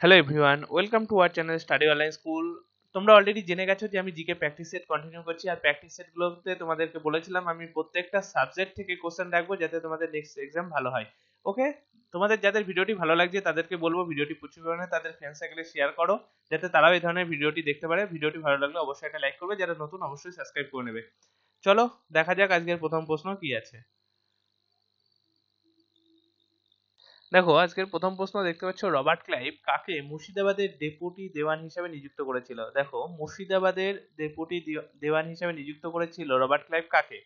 Hello everyone welcome to our channel study online school তোমরা already জেনে গেছো যে আমি জিকে প্র্যাকটিস সেট কন্টিনিউ করছি, আর প্র্যাকটিস সেটগুলোতে তোমাদেরকে বলেছিলাম আমি প্রত্যেকটা সাবজেক্ট থেকে কোশ্চেন রাখব যাতে তোমাদের নেক্সট এক্সাম ভালো হয়। ওকে তোমাদের যাদের ভিডিওটি ভালো লাগছে তাদেরকে বলব ভিডিওটি প্রচুর পরিমাণে তাদের ফ্রেন্ড সার্কেলে শেয়ার করো, যাতে তারাও এই ধরনের ভিডিওটি দেখতে পারে। ভিডিওটি ভালো লাগলে অবশ্যই একটা লাইক করবে, যারা নতুন অবশ্যই সাবস্ক্রাইব করে নেবে। চলো, দেখা যাক আজকের প্রথম প্রশ্ন কি আছে। দেখো, আজকের প্রথম প্রশ্ন দেখতে পাচ্ছ, রবার্ট ক্লাইভ কাকে মুর্শিদাবাদের ডেপুটি দেওয়ান হিসেবে নিযুক্ত করেছিল? দেখো, মুর্শিদাবাদের ডেপুটি দেওয়ান হিসেবে নিযুক্ত করেছিল রবার্ট ক্লাইভ কাকে?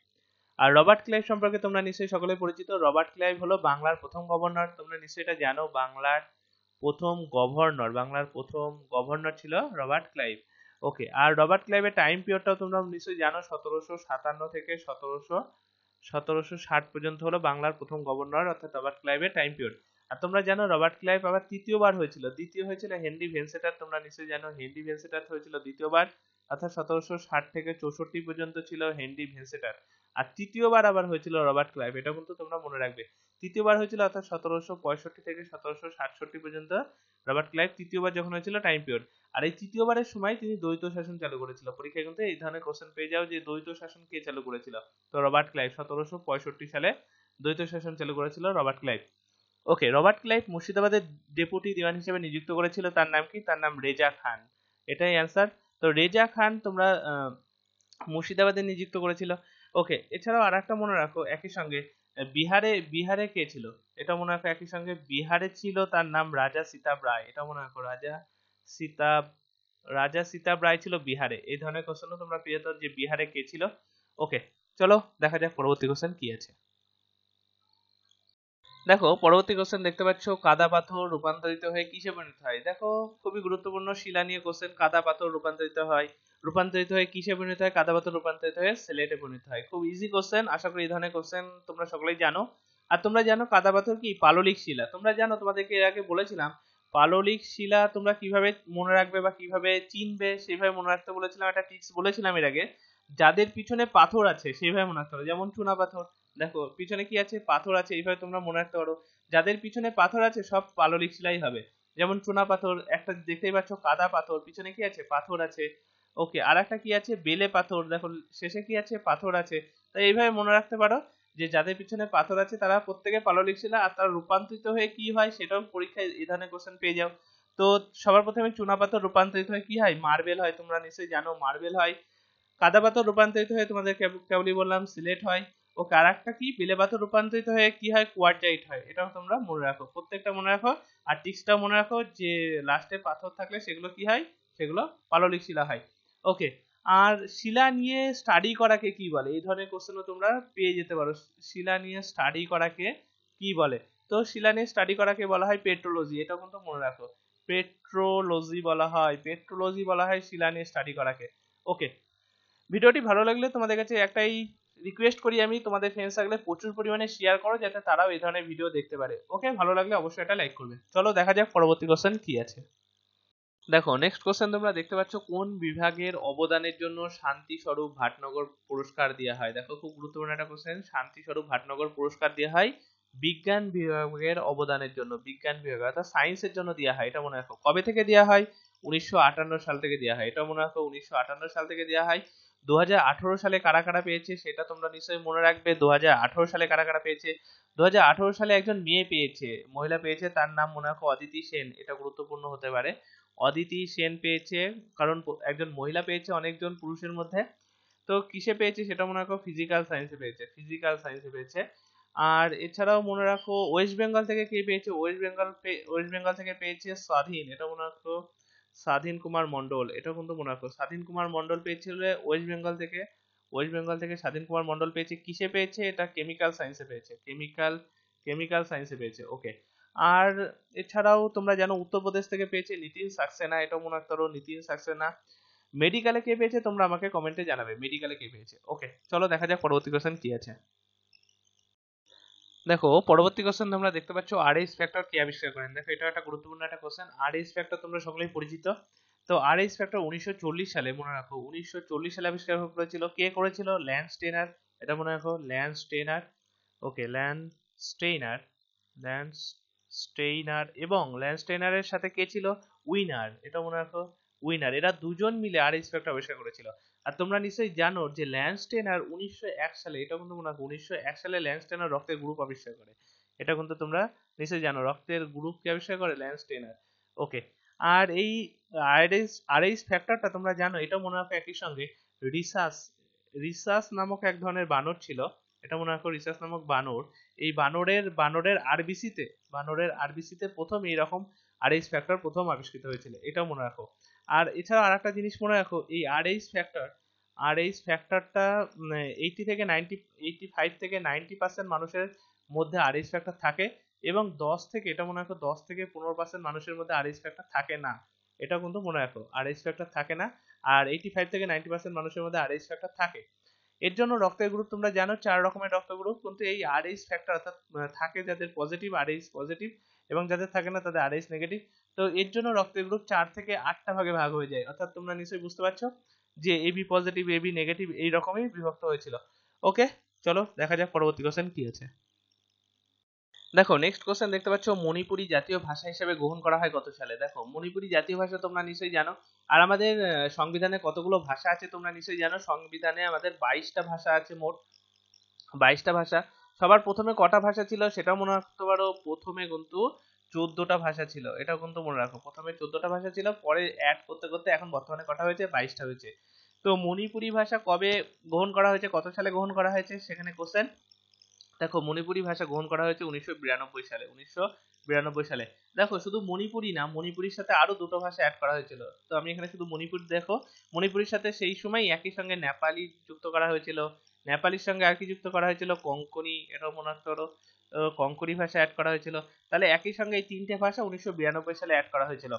আর রবার্ট ক্লাইভ সম্পর্কে তোমরা নিশ্চয়ই সকলে পরিচিত। রবার্ট ক্লাইভ হলো বাংলার প্রথম গভর্নর। তোমরা নিশ্চয়ই এটা জানো, বাংলার প্রথম গভর্নর, বাংলার প্রথম গভর্নর ছিল রবার্ট ক্লাইভ। ওকে, আর রবার্ট ক্লাইভের টাইম পিরিয়ডটাও তোমরা নিশ্চয়ই জানো, সতেরোশো সাতান্ন থেকে সতেরোশো সতেরোশো ষাট পর্যন্ত হলো বাংলার প্রথম গভর্নর, অর্থাৎ রবার্ট ক্লাইভের টাইম পিরিয়ড। আর তোমরা জানো রবার্ট ক্লাইভ আবার তৃতীয়বার হয়েছিল। দ্বিতীয় হয়েছিল হেনরি ভেনসেটার, তোমরা নিশ্চয়ই জানো হেনরি ভেনসেটার হয়েছিল দ্বিতীয়বার অর্থাৎ সতেরোশো ষাট থেকে চৌষট্টি পর্যন্ত ছিল হেনরি ভেনসেটার। আর তৃতীয়বার আবার হয়েছিল রবার্ট ক্লাইভ, এটা কিন্তু তোমরা মনে রাখবে। তৃতীয়বার হয়েছিল, অর্থাৎ সতেরোশো পঁয়ষট্টি থেকে সতেরোশো সাতষট্টি পর্যন্ত রবার্ট ক্লাইভ তৃতীয়বার যখন হয়েছিল টাইম পিরিয়ড। আর এই তৃতীয়বারের সময় তিনি দ্বৈত শাসন চালু করেছিল। পরীক্ষায় কিন্তু এই ধরনের কোশ্চেন পেয়ে যাও যে দ্বৈত শাসন কে চালু করেছিল? তো রবার্ট ক্লাইভ সতেরোশো পঁয়ষট্টি সালে দ্বৈত শাসন চালু করেছিল Robert Clive. Okay Robert Clive মুর্শিদাবাদের ডেপুটি দিওয়ান হিসেবে নিযুক্ত করেছিল, তার নাম কি? তার নাম রেজা খান। এটাই অ্যান্সার তো রেজা খান তোমরা মুর্শিদাবাদে নিযুক্ত করেছিল। ওকে এছাড়াও আর একটা মনে রাখো, একই সঙ্গে, বিহারে বিহারে কে ছিল? এটা মনে রাখো একই সঙ্গে, বিহারে ছিল তার নাম রাজা সীতাব রায়। এটা মনে রাখো, রাজা সীতাব রাজা সীতাব রায় ছিল বিহারে। এই ধরনের কোশ্চেনও তোমরা পেয়ে যেত যে বিহারে কে ছিল। ওকে চলো দেখা যাক পরবর্তী কোশ্চেন কি আছে। দেখো, পরবর্তী কোশ্চেন দেখতে পাচ্ছ, কাদা পাথর রূপান্তরিত হয়ে কিসে পরিণত হয়? দেখো, খুবই গুরুত্বপূর্ণ শিলা নিয়ে কোশ্চেন কাদা পাথর রূপান্তরিত হয়। রূপান্তরিত হয়ে কিসে পরিণত হয়? কাদা পাথর রূপান্তরিত হয়ে সিলেটে পরিণত হয়। খুব ইজি কোশ্চেন আশা করি এই ধরনের কোশ্চেন তোমরা সকলেই জানো। আর তোমরা জানো, কাদা পাথর কি? পাললিক শিলা। তোমরা জানো, তোমাদেরকে এর আগে বলেছিলাম, পাললিক শিলা তোমরা কীভাবে মনে রাখবে বা কীভাবে চিনবে, সেইভাবে মনে রাখতে বলেছিলাম, একটা টিপস বলেছিলাম এর আগে। যাদের পিছনে পাথর আছে, সেইভাবে মনে রাখতে হবে। যেমন চুনা পাথর। দেখো, পিছনে কি আছে? পাথর আছে, এইভাবে তোমরা মনে রাখতে পারো। যাদের পিছনে পাথর আছে, সব পাললিক শিলাই হবে। যেমন চুনা পাথর, একটা দেখতেই পাচ্ছ, কাদা পাথর, পিছনে কি আছে? পাথর আছে। ওকে আর একটা কি আছে? বেলে পাথর, দেখো, শেষে কি আছে? পাথর আছে। তাই এইভাবে মনে রাখতে পারো যে, যাদের পিছনে পাথর আছে, তারা প্রত্যেকে পাললিক শিলা আর তারা রূপান্তরিত হয়ে কি হয়, সেটাও পরীক্ষায় এই ধরনের কোশ্চেন পেয়ে যাও। তো সবার প্রথমে চুনা পাথর রূপান্তরিত হয়ে কি হয়? মার্বেল হয়, তোমরা নিশ্চয়ই জানো, মার্বেল হয়। কাদা পাথর রূপান্তরিত হয়ে তোমাদের কেবলই বললাম, সিলেট হয়। ও আর একটা কি? বেলে পাথর রূপান্তরিত হয়ে কি হয়? কোয়ার্জাইট হয়। এটাও তোমরা মনে রাখো। প্রত্যেকটা মনে রাখো। আর টিক্সটাও মনে রাখো যে লাস্টে পাথর থাকলে সেগুলো কি হয়? সেগুলো পাললিক শিলা হয়। ওকে আর শিলা নিয়ে স্টাডি করাকে কি বলে? এই ধরনের কোশ্চেনও তোমরা পেয়ে যেতে পারো। শিলা নিয়ে স্টাডি করাকে কি বলে? তো শিলা নিয়ে স্টাডি করাকে বলা হয় পেট্রোলজি এটা কিন্তু মনে রাখো। পেট্রোলজি বলা হয়। পেট্রোলজি বলা হয় শিলা নিয়ে স্টাডি করাকে। ওকে ভিডিওটি ভালো লাগলে তোমাদের কাছে একটাই রিকোয়েস্ট করি আমি তোমাদের ফ্রেন্ডস থাকলে প্রচুর পরিমাণে শেয়ার করো, যাতে তারাও এই ধরনের ভিডিও দেখতে পারে। ওকে ভালো লাগলে অবশ্যই এটা লাইক করবে। চলো, দেখা যাক পরবর্তী কোশ্চেন কি আছে। দেখো নেক্সট কোশ্চেন তোমরা দেখতে পাচ্ছ, কোন বিভাগের অবদানের জন্য শান্তি স্বরূপ ভাটনগর পুরস্কার দেওয়া হয়? দেখো, খুব গুরুত্বপূর্ণ একটা কোশ্চেন শান্তি স্বরূপ ভাটনগর পুরস্কার দেওয়া হয় বিজ্ঞান বিভাগের অবদানের জন্য। বিজ্ঞান বিভাগ, অর্থাৎ সায়েন্সের জন্য দেওয়া হয়। এটা মনে রাখো। কবে থেকে দেওয়া হয়? উনিশশো আটান্ন সাল থেকে দেওয়া হয়। এটা মনে রাখো, উনিশশো আটান্ন সাল থেকে দেওয়া হয়। দু হাজার আঠারো সালে কারা কারা পেয়েছে সেটা তোমরা নিশ্চয়ই মনে রাখবে। দু হাজার আঠারো সালে কারা কারা পেয়েছে? দু হাজার আঠারো সালে একজন মেয়ে পেয়েছে, মহিলা পেয়েছে, তার নাম মনে রাখো অদিতি সেন, এটা গুরুত্বপূর্ণ হতে পারে। অদিতি সেন পেয়েছে, কারণ একজন মহিলা পেয়েছে অনেকজন পুরুষের মধ্যে। তো কিসে পেয়েছে সেটা মনে রাখো? ফিজিক্যাল সায়েন্সে পেয়েছে ফিজিক্যাল সায়েন্সে পেয়েছে। আর এছাড়াও মনে রাখো ওয়েস্ট বেঙ্গল থেকে কে পেয়েছে? ওয়েস্ট বেঙ্গল ওয়েস্ট বেঙ্গল থেকে পেয়েছে স্বাধীন, এটা মনে রাখো স্বাধীন কুমার মন্ডল এটা কিন্তু মনে রাখো, স্বাধীন কুমার মন্ডল পেয়েছিল ওয়েস্ট বেঙ্গল থেকে ওয়েস্ট বেঙ্গল থেকে স্বাধীন কুমার মন্ডল পেয়েছে, কিসে পেয়েছে? এটা কেমিক্যাল সায়েন্সে পেয়েছে কেমিক্যাল কেমিক্যাল সায়েন্সে পেয়েছে ওকে আর এছাড়াও তোমরা জানো উত্তরপ্রদেশ থেকে পেয়েছে নিতিন সাক্সেনা, এটাও মনে রাখতে পারো, নিতিন সাক্সেনা। মেডিকেলে কে পেয়েছে? তোমরা আমাকে কমেন্টে জানাবে মেডিকেলে কে পেয়েছে ওকে চলো দেখা যাক পরবর্তী কোশ্চেন কি আছে। দেখো, পরবর্তী কোশ্চেন তোমরা দেখতে পাচ্ছ আর এস ফ্যাক্টর কে আবিষ্কার করেন। দেখো এটা একটা গুরুত্বপূর্ণ একটা কোশ্চেন আর এস ফ্যাক্টর তোমরা সকলেই পরিচিত। তো আর এস ফ্যাক্টর উনিশশো চল্লিশ সালে, মনে রাখো, উনিশশো চল্লিশ সালে আবিষ্কার করেছিল। কে করেছিল? ল্যান্ড স্টেনার এটা মনে রাখো Landsteiner okay Landsteiner Landsteiner এবং ল্যান্ডস্টেইনারের সাথে কে ছিল? উইনার এটা মনে রাখো উইনার এরা দুজন মিলে আর এইচ ফ্যাক্টর আবিষ্কার করেছিল। আর তোমরা নিশ্চয়ই জানো যে ল্যান্ডস্টেনার উনিশশো এক সালে, এটা কিন্তু মনে রাখো, উনিশশো এক সালে ল্যান্ডস্টেনার রক্তের গ্রুপ আবিষ্কার করে। এটা কিন্তু তোমরা নিশ্চয়ই জানো, রক্তের গ্রুপ কে আবিষ্কার করে ল্যান্ডস্টেনার ওকে আর এই আরএইচ আরএইচ ফ্যাক্টরটা তোমরা জানো, এটা মনে রাখো একই সঙ্গে রিসাস রিসাস নামক এক ধরনের বানর ছিল, এটা মনে রাখো রিসাস নামক বানর, এই বানরের বানরের আরবিসিতে বানরের আরবিসিতে প্রথম এইরকম আরএইচ ফ্যাক্টর প্রথম আবিষ্কৃত হয়েছিল, এটাও মনে রাখো। আর এছাড়া আর একটা জিনিস মনে রাখো, এই R H factor R H ফ্যাক্টরটা eighty থেকে নাইনটি এইটি ফাইভ থেকে নাইনটি পার্সেন্ট মানুষের মধ্যে আর এইচ ফ্যাক্টর থাকে এবং দশ থেকে, এটা মনে রাখো দশ থেকে পনেরো পার্সেন্ট মানুষের মধ্যে আর এইচ ফ্যাক্টর থাকে না। এটা কিন্তু মনে রাখো আর এইচ ফ্যাক্টর থাকে না। আর এইটি ফাইভ থেকে নাইনটি পার্সেন্ট মানুষের মধ্যে আর এইচ ফ্যাক্টর থাকে। এর জন্য রক্তের গ্রুপ তোমরা জানো, চার রকমের রক্ত গ্রুপ কিন্তু এই আর আরএইচ ফ্যাক্টর অর্থাৎ থাকে যাদের পজিটিভ আর আরএইচ পজিটিভ এবং যাদের থাকে না তাদের আর আরএইচ নেগেটিভ তো এর জন্য রক্তের গ্রুপ চার থেকে আটটা ভাগে ভাগ হয়ে যায়। অর্থাৎ তোমরা নিশ্চয়ই বুঝতে পারছ যে এবি পজিটিভ এবি নেগেটিভ এই রকমই বিভক্ত হয়েছিল। ওকে চলো দেখা যাক পরবর্তী কোশ্চেন কি আছে। দেখো নেক্সট কোশ্চেন দেখতে পাচ্ছ, মণিপুরি জাতীয় ভাষা হিসেবে গ্রহণ করা হয় কত সালে? দেখো, মণিপুরি জাতীয় ভাষা তোমরা নিশ্চয়ই জানো। আর আমাদের সংবিধানে কতগুলো ভাষা আছে তোমরা নিশ্চয়ই জানো। সংবিধানে আমাদের বাইশটা ভাষা আছে মোট। বাইশটা ভাষা। সবার প্রথমে কটা ভাষা ছিল সেটাও মনে রাখতে পারো। প্রথমে কিন্তু চোদ্দটা ভাষা ছিল। এটাও কিন্তু মনে রাখো। প্রথমে চোদ্দটা ভাষা ছিল, পরে অ্যাড করতে করতে এখন বর্তমানে কটা হয়েছে? বাইশটা হয়েছে। তো মণিপুরি ভাষা কবে গ্রহণ করা হয়েছে, কত সালে গ্রহণ করা হয়েছে? সেখানে কোশ্চেন দেখো, মণিপুরি ভাষা গ্রহণ করা হয়েছে উনিশশো বিরানব্বই সালে, উনিশশো বিরানব্বই সালে। দেখো, শুধু মণিপুরি না, মণিপুরির সাথে আরও দুটো ভাষা অ্যাড করা হয়েছিল। তো আমি এখানে শুধু মণিপুর দেখো। মণিপুরির সাথে সেই সময় একই সঙ্গে নেপালি যুক্ত করা হয়েছিল। নেপালির সঙ্গে আর কি যুক্ত করা হয়েছিল? কঙ্কনি এটাও মনে পারো কঙ্কনি ভাষা অ্যাড করা হয়েছিল। তাহলে একই সঙ্গে এই তিনটে ভাষা উনিশশো বিরানব্বই সালে অ্যাড করা হয়েছিল।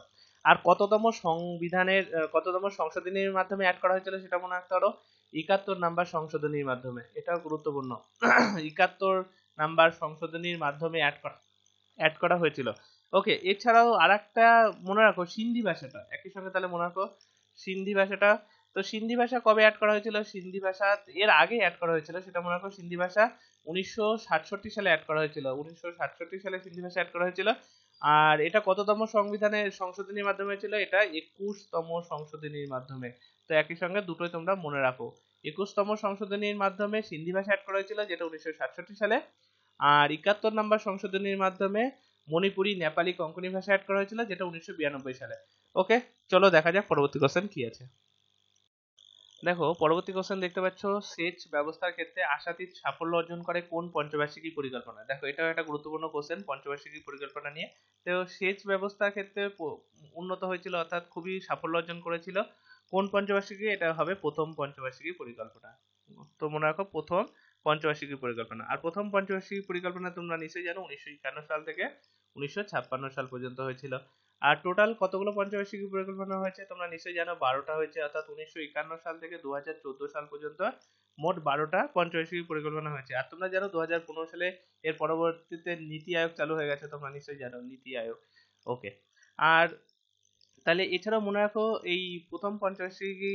আর কততম সংবিধানের কততম সংশোধনীর মাধ্যমে অ্যাড করা হয়েছিল সেটা মনে রাখতে পারো একাত্তর নাম্বার সংশোধনীর মাধ্যমে। এটাও গুরুত্বপূর্ণ। একাত্তর নাম্বার সংশোধনীর মাধ্যমে অ্যাড করা অ্যাড করা হয়েছিল। ওকে এছাড়াও আর একটা মনে রাখো, সিন্ধি ভাষাটা। একই সঙ্গে তাহলে মনে রাখো, সিন্ধি ভাষাটা। তো সিন্ধি ভাষা কবে অ্যাড করা হয়েছিল? সিন্ধি ভাষা এর আগে অ্যাড করা হয়েছিল, সেটা মনে রাখো, সিন্ধি ভাষা উনিশশো সাতষট্টি সালে অ্যাড করা হয়েছিল। উনিশশো সাতষট্টি সালে সিন্ধি ভাষা অ্যাড করা হয়েছিল। আর এটা কততম সংবিধানের সংশোধনীর মাধ্যমে হয়েছিল? এটা একুশতম সংশোধনীর মাধ্যমে। তো একই সঙ্গে দুটোই তোমরা মনে রাখো। একুশতম সংশোধনীর মাধ্যমে সিন্ধি ভাষা অ্যাড করা হয়েছিল, যেটা উনিশশো সাতষট্টি সালে। আর একাত্তর নম্বর সংশোধনীর মাধ্যমে মণিপুরি, নেপালি, কঙ্কনি ভাষা অ্যাড করা হয়েছিল, যেটা উনিশশো বিরানব্বই সালে। ওকে, চলো দেখা যাক পরবর্তী কোশ্চেন কি আছে। দেখো, পরবর্তী কোশ্চেন দেখতে পাচ্ছ, সেচ ব্যবস্থার ক্ষেত্রে আশাতীত সাফল্য অর্জন করে কোন পঞ্চবার্ষিকী পরিকল্পনা? দেখো, এটাও একটা গুরুত্বপূর্ণ কোশ্চেন পঞ্চবার্ষিকী পরিকল্পনা নিয়ে। তো সেচ ব্যবস্থার ক্ষেত্রে উন্নত হয়েছিল, অর্থাৎ খুবই সাফল্য অর্জন করেছিল। কোন পঞ্চবার্ষিকী? এটা হবে প্রথম পঞ্চবার্ষিকী পরিকল্পনা। তো মনে রাখো, প্রথম পঞ্চবার্ষিকী পরিকল্পনা। আর প্রথম পঞ্চবার্ষিকী পরিকল্পনা তোমরা নিশ্চয়ই জানো, উনিশশো একান্ন সাল থেকে উনিশশো ছাপ্পান্ন সাল পর্যন্ত হয়েছিল। আর টোটাল কতগুলো পঞ্চবার্ষিকী পরিকল্পনা হয়েছে? তোমরা নিশ্চয়ই জানো, বারোটা হয়েছে, অর্থাৎ উনিশশো একান্ন সাল থেকে দু হাজার চোদ্দ সাল পর্যন্ত মোট বারোটা পঞ্চবার্ষিকী পরিকল্পনা হয়েছে। আর তোমরা জানো দু হাজার পনেরো সালে এর পরবর্তীতে নীতি আয়োগ চালু হয়ে গেছে, তোমরা নিশ্চয়ই জানো, নীতি আয়োগ। ওকে আর তাহলে এছাড়াও মনে রাখো, এই প্রথম পঞ্চবার্ষিকী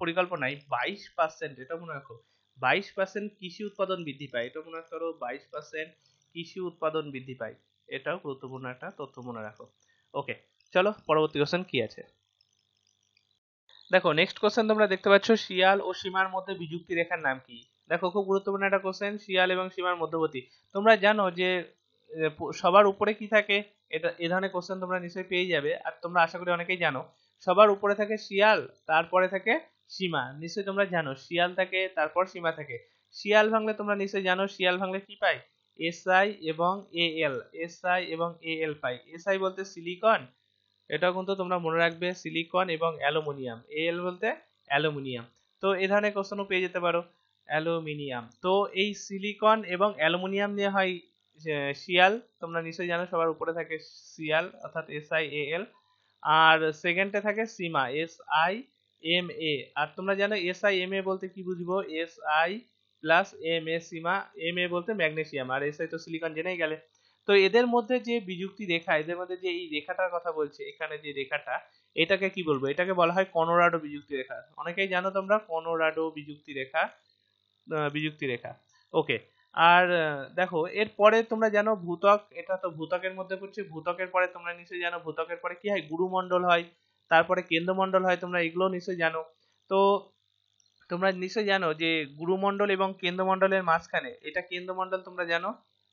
পরিকল্পনায় বাইশ পার্সেন্ট এটা মনে রাখো, বাইশ পার্সেন্ট কৃষি উৎপাদন বৃদ্ধি পায়। এটা মনে পারো বাইশ পার্সেন্ট কৃষি উৎপাদন বৃদ্ধি পায়। এটাও গুরুত্বপূর্ণ একটা তথ্য মনে রাখো। ওকে চলো পরবর্তী কোশ্চেন কি আছে? দেখো নেক্সট কোশ্চেন তোমরা দেখতে পাচ্ছ, শিয়াল ও সীমার মধ্যে বিযুক্তি রেখার নাম কি? দেখো, খুব গুরুত্বপূর্ণ একটা কোশ্চেন শিয়াল এবং সীমার মধ্যবর্তী। তোমরা জানো যে সবার উপরে কি থাকে? এটা, এ ধরনের কোশ্চেন তোমরা নিশ্চয়ই পেয়ে যাবে। আর তোমরা আশা করি অনেকেই জানো। সবার উপরে থাকে শিয়াল, তারপরে থাকে সীমা। নিশ্চয়ই তোমরা জানো, শিয়াল থাকে, তারপর সীমা থাকে। শিয়াল ভাঙলে তোমরা নিশ্চয়ই জানো, শিয়াল ভাঙলে কি পাই এসআই এবং এএল এসআই এবং এএল পাই এসআই বলতে সিলিকন এটা কিন্তু তোমরা মনে রাখবে সিলিকন এবং অ্যালুমিনিয়াম। এএল বলতে অ্যালুমিনিয়াম। তো এ ধরনের কোশ্চেনও পেয়ে যেতে পারো। অ্যালুমিনিয়াম। তো এই সিলিকন এবং অ্যালুমিনিয়াম নিয়ে হয় শিয়াল, তোমরা নিশ্চয়ই জানো সবার উপরে থাকে শিয়াল, অর্থাৎ এস আই এ এল আর সেকেন্ডে থাকে সীমা এস আই এম এ আর তোমরা জানো এস আই এম এ বলতে কি বুঝব? S I plus M A Seema M A বলতে ম্যাগনেসিয়াম, আর এস আই তো সিলিকন জেনেই গেলে। তো এদের মধ্যে যে বিযুক্তি রেখা, এদের মধ্যে যে এই রেখাটার কথা বলছে, এখানে যে রেখাটা, এটাকে কি বলব? এটাকে বলা হয় কনোরাডো বিযুক্তি রেখা। অনেকেই জানো তোমরা কনোরাডো বিযুক্তি রেখা বিযুক্তি রেখা। ওকে আর দেখো, এরপরে তোমরা জানো ভূতক, এটা তো ভূতকের মধ্যে পড়ছে, ভূতকের পরে তোমরা নিশ্চয়ই জানো, ভূতকের পরে কি হয়? গুরুমণ্ডল হয়, তারপরে কেন্দ্রমণ্ডল হয়, তোমরা এগুলো নিশ্চয়ই জানো। তো, তোমরা নিশ্চয়ই জানো যে গুরুমণ্ডল এবং কেন্দ্রমণ্ডলের মাঝখানে, এটা কেন্দ্রমণ্ডল তোমরা জানো?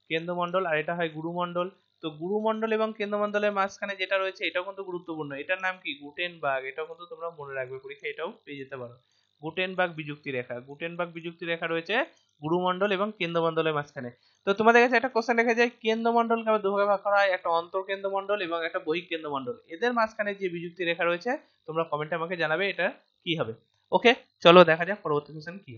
কেন্দ্রমণ্ডল, আর এটা হয় গুরুমণ্ডল। তো গুরুমণ্ডল এবং কেন্দ্রমণ্ডলের মাঝখানে যেটা রয়েছে, এটাও কিন্তু গুরুত্বপূর্ণ। এটার নাম কি? গুটেনবার্গ। এটাও কিন্তু তোমরা মনে রাখবে পরীক্ষা এটাও পেয়ে যেতে পারো। গুটেনবার্গ বিযুক্তি রেখা। গুটেনবার্গ বিযুক্তি রেখা রয়েছে গুরুমণ্ডল এবং কেন্দ্রমণ্ডলের মাঝখানে। তো তোমাদের কাছে একটা কোশ্চেন রেখে যায় কেন্দ্রমণ্ডলকে আবার দুভাগে ভাগ করা হয়? একটা অন্তর্কেন্দ্রমণ্ডল এবং একটা বহিঃকেন্দ্রমণ্ডল। এদের মাঝখানে যে বিযুক্তি রেখা রয়েছে, তোমরা কমেন্টে আমাকে জানাবে এটা কি হবে। ওকে চলো দেখা যাক পরবর্তী কোশ্চেন কি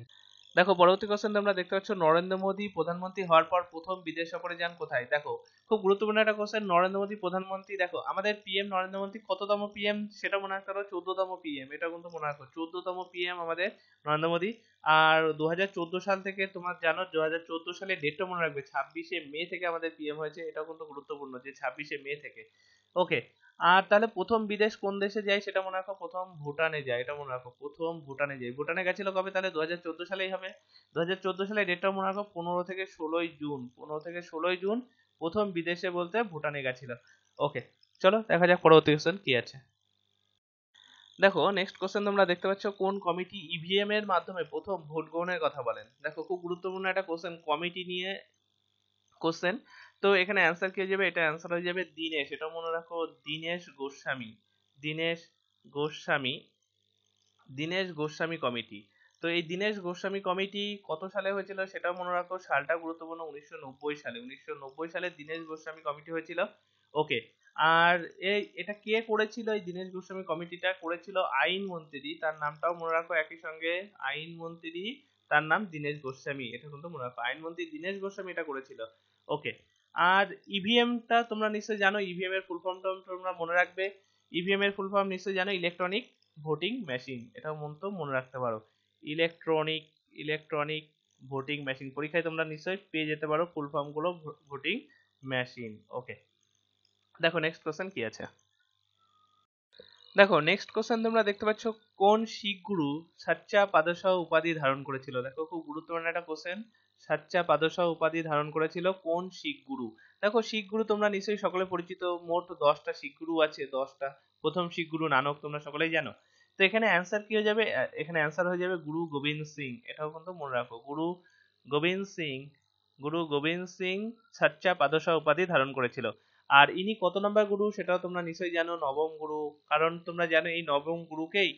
দেখো, পরবর্তী কোশ্চেন তোমরা দেখতে পাচ্ছ, নরেন্দ্র মোদী প্রধানমন্ত্রী হওয়ার পর প্রথম বিদেশ সফরে যান কোথায়? দেখো, খুব গুরুত্বপূর্ণ একটা কোশ্চেন নরেন্দ্র মোদী প্রধানমন্ত্রী, দেখো, আমাদের পিএম নরেন্দ্র মোদী কততম পিএম সেটা মনে রাখতে পারো, চোদ্দতম পিএম এটা কিন্তু মনে রাখো, চোদ্দতম পিএম আমাদের নরেন্দ্র মোদী। আর দু হাজার চোদ্দ সাল থেকে তোমার জানো, দুহাজার চোদ্দ সালে ডেটটা মনে রাখবে, ছাব্বিশে মে থেকে আমাদের পিএম হয়েছে, এটাও কিন্তু গুরুত্বপূর্ণ যে ছাব্বিশে মে থেকে। ওকে আর তাহলে প্রথম বিদেশ কোন দেশে যায় সেটা মনে রাখো, প্রথম ভুটানে যায়, এটা মনে রাখো, প্রথম ভুটানে যায়। ভুটানে গেছিল কবে তাহলে? দু হাজার চোদ্দ সালেই হবে। দুহাজার চোদ্দ সালে ডেটটা মনে রাখো, পনেরো থেকে ষোলোই জুন, পনেরো থেকে ষোলোই জুন প্রথম বিদেশে বলতে ভুটানে গেছিল। ওকে, চলো দেখা যাক পরবর্তী কোশ্চেন কি আছে। দেখো নেক্সট কোশ্চেন তোমরা দেখতে পাচ্ছ, কোন কমিটি ইভিএম এর মাধ্যমে প্রথম ভোট গ্রহণের কথা বলেন? দেখো, খুব গুরুত্বপূর্ণ একটা কোশ্চেন কমিটি নিয়ে কোশ্চেন তো এখানে অ্যান্সার কি হয়ে যাবে? এটা অ্যান্সার হয়ে যাবে দীনেশ। এটা মনে রাখো দীনেশ গোস্বামী। দীনেশ গোস্বামী দীনেশ গোস্বামী কমিটি। তো এই দীনেশ গোস্বামী কমিটি কত সালে হয়েছিল সেটাও মনে রাখো, সালটা গুরুত্বপূর্ণ উনিশশো নব্বই সালে। উনিশশো নব্বই সালে দীনেশ গোস্বামী কমিটি হয়েছিল। ওকে, আর এই, এটা কে করেছিল এই দীনেশ গোস্বামী কমিটিটা? করেছিল আইন মন্ত্রী। তার নামটাও মনে রাখো একই সঙ্গে। আইন মন্ত্রী, তার নাম দীনেশ গোস্বামী। এটা কিন্তু মনে রাখো। আইনমন্ত্রী দীনেশ গোস্বামী এটা করেছিল। ওকে আর ইভিএমটা তোমরা নিশ্চয়ই জানো ইভিএম এর ফুল ফর্মটা তোমরা মনে রাখবে। ইভিএম এর ফুল ফর্ম নিশ্চয়ই জানো ইলেকট্রনিক ভোটিং মেশিন এটাও মন তো মনে রাখতে পারো। ইলেকট্রনিক ইলেকট্রনিক ভোটিং মেশিন পরীক্ষায় তোমরা নিশ্চয়ই পেয়ে যেতে পারো ফুল ফর্মগুলো ভোটিং মেশিন ওকে দেখো নেক্সট কোশ্চেন কি আছে? দেখো নেক্সট কোশ্চেন তোমরা দেখতে পাচ্ছ কোন শিখ গুরু সাচ্চা পাদশাহ উপাধি ধারণ করেছিল? দেখো, খুব গুরুত্বপূর্ণ একটা কোশ্চেন সাচ্চা পাদশাহ উপাধি ধারণ করেছিল কোন শিখ গুরু দেখো শিখ গুরু তোমরা নিশ্চয়ই সকলে পরিচিত। মোট দশটা শিখ গুরু আছে, দশটা। প্রথম শিখ গুরু নানক, তোমরা সকলেই জানো। তো এখানে অ্যান্সার কি হয়ে যাবে? এখানে অ্যান্সার হয়ে যাবে গুরু গোবিন্দ সিং। এটাও কিন্তু মনে রাখো, গুরু গোবিন্দ সিং, গুরু গোবিন্দ সিং সাচ্চা পাদশাহ উপাধি ধারণ করেছিল। আর ইনি কত নম্বর গুরু সেটাও তোমরা নিশ্চয়ই জানো, নবম গুরু। কারণ তোমরা জানো, এই নবম গুরুকেই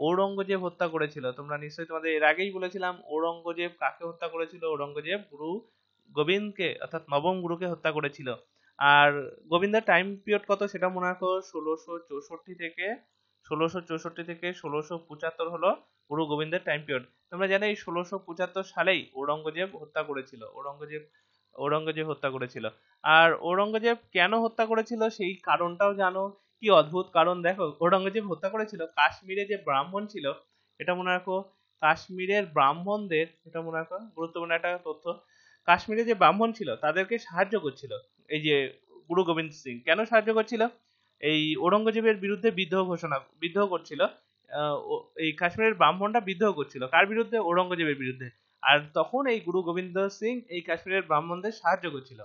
ঔরঙ্গজেব হত্যা করেছিল। তোমরা নিশ্চয়ই তোমাদের এর আগেই বলেছিলাম, ঔরঙ্গজেব কাকে হত্যা করেছিল? ঔরঙ্গজেব গুরু গোবিন্দকে, অর্থাৎ নবম গুরুকে হত্যা করেছিল। আর গোবিন্দের টাইম পিরিয়ড কত সেটা মনে রাখো? ষোলোশো চৌষট্টি থেকে, ষোলোশো চৌষট্টি থেকে ষোলোশো পঁচাত্তর হলো গুরু গোবিন্দের টাইম পিরিয়ড তোমরা জানো এই ষোলোশো পঁচাত্তর সালেই ঔরঙ্গজেব হত্যা করেছিল। ঔরঙ্গজেব ঔরঙ্গজেব হত্যা করেছিল। আর ঔরঙ্গজেব কেন হত্যা করেছিল? সেই কারণটাও জানো। কি অদ্ভুত কারণ দেখো ঔরঙ্গজেব হত্যা করেছিল, কাশ্মীরে যে ব্রাহ্মণ ছিল, এটা মনে রাখো, কাশ্মীরের ব্রাহ্মণদের, এটা মনে রাখো, গুরুত্বপূর্ণ একটা তথ্য, কাশ্মীরে যে ব্রাহ্মণ ছিল, তাদেরকে সাহায্য করছিল, এই যে গুরু গোবিন্দ সিং। কেন সাহায্য করছিল? এই ঔরঙ্গজেবের বিরুদ্ধে বিদ্রোহ ঘোষণা, বিদ্রোহ করছিল এই কাশ্মীরের ব্রাহ্মণটা বিদ্রোহ করছিল। কার বিরুদ্ধে? ঔরঙ্গজেবের বিরুদ্ধে। আর তখন এই গুরু গোবিন্দ সিং এই কাশ্মীরের ব্রাহ্মণদের সাহায্য করছিল।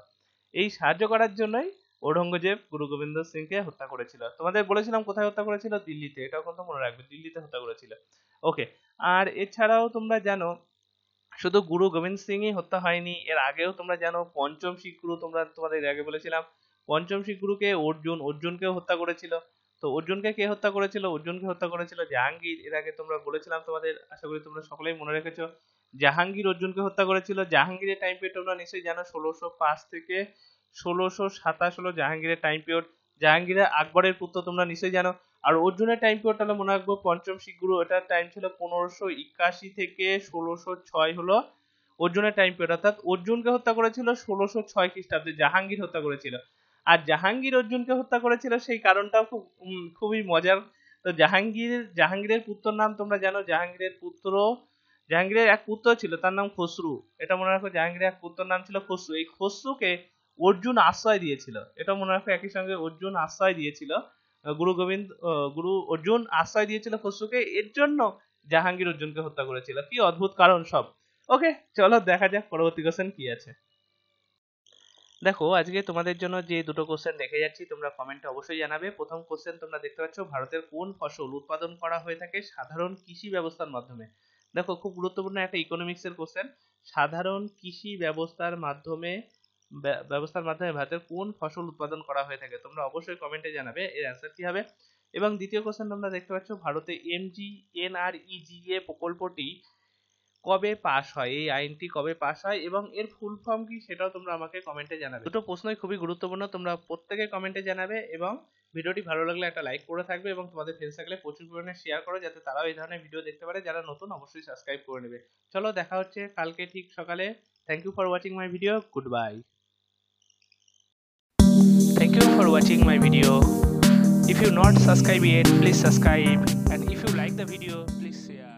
এই সাহায্য করার জন্যই ঔরঙ্গজেব গুরু গোবিন্দ সিংকে হত্যা করেছিল। তোমাদের বলেছিলাম কোথায় হত্যা করেছিল? দিল্লিতে। এটাও কিন্তু মনে রাখবে। দিল্লিতে হত্যা করেছিল। ওকে। আর এছাড়াও তোমরা জানো, শুধু গুরু গোবিন্দ সিংই হত্যা হয়নি। এর আগেও তোমরা জানো, পঞ্চম শিখ গুরু তোমরা তোমাদের আগে বলেছিলাম, পঞ্চম শিখ গুরুকে অর্জুন, অর্জুনকেও হত্যা করেছিল। তো অর্জুনকে কে হত্যা করেছিল? অর্জুনকে হত্যা করেছিল জাহাঙ্গীর। এর আগে তোমরা বলেছিলাম তোমাদের, আশা করি তোমরা সকলেই মনে রেখেছো, জাহাঙ্গীর অর্জুনকে হত্যা করেছিল। জাহাঙ্গীরের টাইম পিরিয়ড তোমরা নিশ্চয়ই জানো, ষোলোশো পাঁচ থেকে ষোলোশো সাতাশ হলো জাহাঙ্গীরের টাইম পিরিয়ড জাহাঙ্গীরের আকবরের পুত্র তোমরা নিশ্চয়ই জানো। আর অর্জুনের টাইম পিরিয়ড হলো মনে রাখব পঞ্চম শিখ গুরু এটার টাইম ছিল পনেরোশো একাশি থেকে ষোলোশো ছয় হলো অর্জুনের টাইম পিরিয়ড অর্থাৎ অর্জুনকে হত্যা করেছিল ষোলোশো ছয় খ্রিস্টাব্দে, জাহাঙ্গীর হত্যা করেছিল। আর জাহাঙ্গীর অর্জুনকে হত্যা করেছিল সেই কারণটাও খুব খুবই মজার। তো জাহাঙ্গীর, জাহাঙ্গীরের পুত্র নাম তোমরা জানো। জাহাঙ্গীরের পুত্র, জাহাঙ্গীরের এক পুত্র ছিল, তার নাম খসরু। এটা মনে রাখো, জাহাঙ্গীরের এক পুত্র নাম ছিল খসরু। এই খসরুকে অর্জুন আশ্রয় দিয়েছিল। এটা মনে রাখো, একই সঙ্গে অর্জুন আশ্রয় দিয়েছিল। গুরু গোবিন্দ গুরু অর্জুন আশ্রয় দিয়েছিল খসরুকে। এর জন্য জাহাঙ্গীর অর্জুনকে হত্যা করেছিল। কি অদ্ভুত কারণ সব। ওকে চলো দেখা যাক পরবর্তী কোশ্চেন কি আছে। দেখো, আজকে তোমাদের জন্য যে দুটো কোশ্চেন রেখে যাচ্ছি, তোমরা কমেন্টে অবশ্যই জানাবে। প্রথম কোশ্চেন তোমরা দেখতে পাচ্ছ, ভারতের কোন ফসল উৎপাদন করা হয়ে থাকে সাধারণ কৃষি ব্যবস্থার মাধ্যমে? দেখো, খুব গুরুত্বপূর্ণ একটা ইকোনমিক্সের কোশ্চেন সাধারণ কৃষি ব্যবস্থার মাধ্যমে ব্যবস্থার মাধ্যমে ভারতের কোন ফসল উৎপাদন করা হয়ে থাকে, তোমরা অবশ্যই কমেন্টে জানাবে, এর অ্যান্সার কি হবে? এবং দ্বিতীয় কোশ্চেন তোমরা দেখতে পাচ্ছ, ভারতে এমজি এনআরইজিএ প্রকল্পটি কবে পাস হয়? এই আইনটি কবে পাস হয়? এবং এর ফুল ফর্ম কি সেটাও তোমরা আমাকে কমেন্টে জানাবে। দুটো প্রশ্নই খুবই গুরুত্বপূর্ণ, তোমরা প্রত্যেকে কমেন্টে জানাবে এবং ভিডিওটি ভালো লাগলে একটা লাইক করে থাকবে এবং তোমাদের ফ্রেন্ডস থাকলে প্রচুর পরিমাণে শেয়ার করো, যাতে তারাও এই ধরনের ভিডিও দেখতে পারে, যারা নতুন অবশ্যই সাবস্ক্রাইব করে নেবে। চলো, দেখা হচ্ছে কালকে ঠিক সকালে। Thank you for watching my video good bye for watching my video. If you not subscribe yet, please subscribe. And if you like the video, please share.